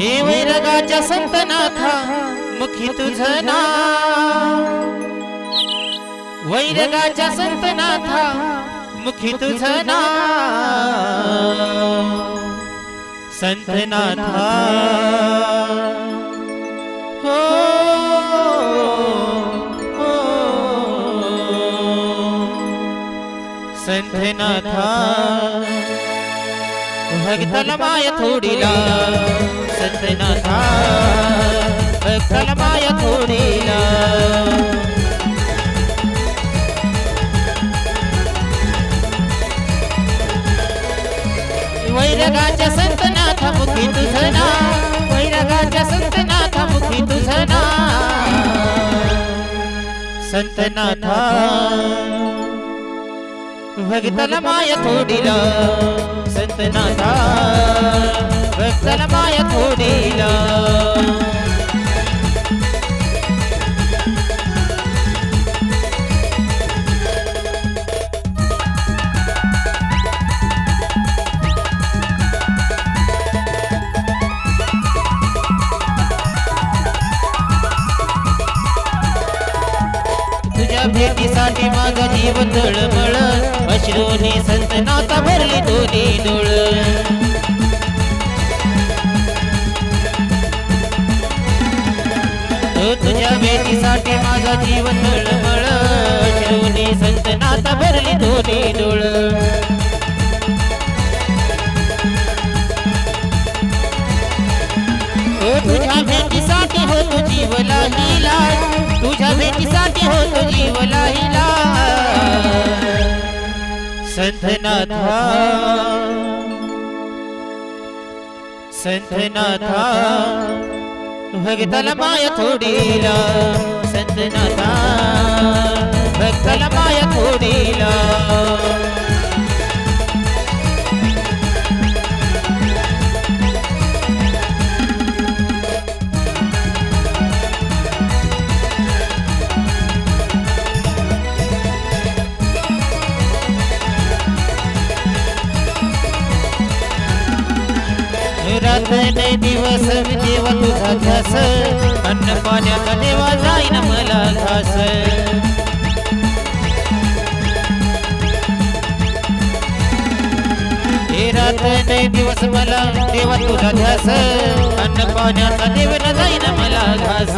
हे वैरगाच्या संतनाथा मुखी तुझं नाव. वैरगाच्या संतनाथा मुखी तुझं नाव. संतनाथा. हो हो. संतनाथा. भक्तल माय थोडीला सत्यनाथा. भक्तल माय थोडीला. वैरगाच्या संतनाथा मुखी तुझं नाव वैरगाच्या संतनाथा मुखी तुझं नाव संतनाथा. भक्तल माय थोडीला. संतनाथा भक्तल माया कोणीला? तुझ्या भेटीसाठी माझा जीव तळमळ अश्रोनी संत भरली धुळ. तुझ्या भेटीसाठी माझा जीवन तळमळ. अश्रोनी संतनाथा भरली दोन्ही धुळ. हो तुझ्या भेटीसाठी होतो जीवला हिला तुझ्या भेटीसाठी होतो जीवला हिला संतनाथा संतनाथा भक्तला माया थोडीला संतनाथा भक्तला माया थोडीला रात्र नाही दिवस देवा तुझा ध्यास अन्न पाण्याचा देवा जाईन मला घास. हे रात्र नाही दिवस मला देवा तुझा ध्यास अन्न पाण्याचा देव न जाईन मला घास.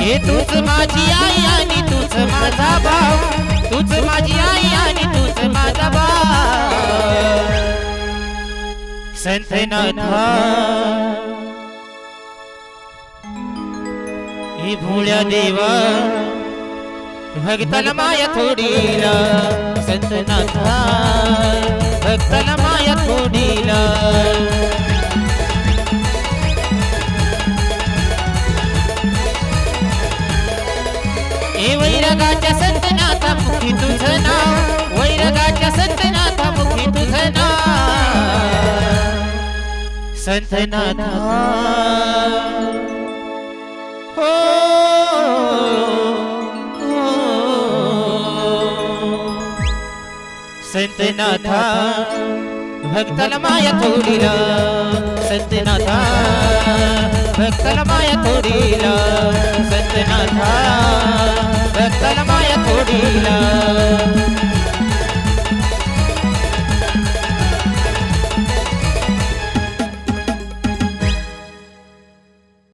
हे तूच माझी आई आणि तूच माझा भाऊ ही भोळ्या देवा भक्तला माया थोडीला संतनाथा भक्तला माया थोडीला संतनाथा हो. हो. संतनाथा. भक्तला माया थोडीला. संतनाथा. भक्तला माया थोडीला. संतनाथा. भक्तला माया थोडीला.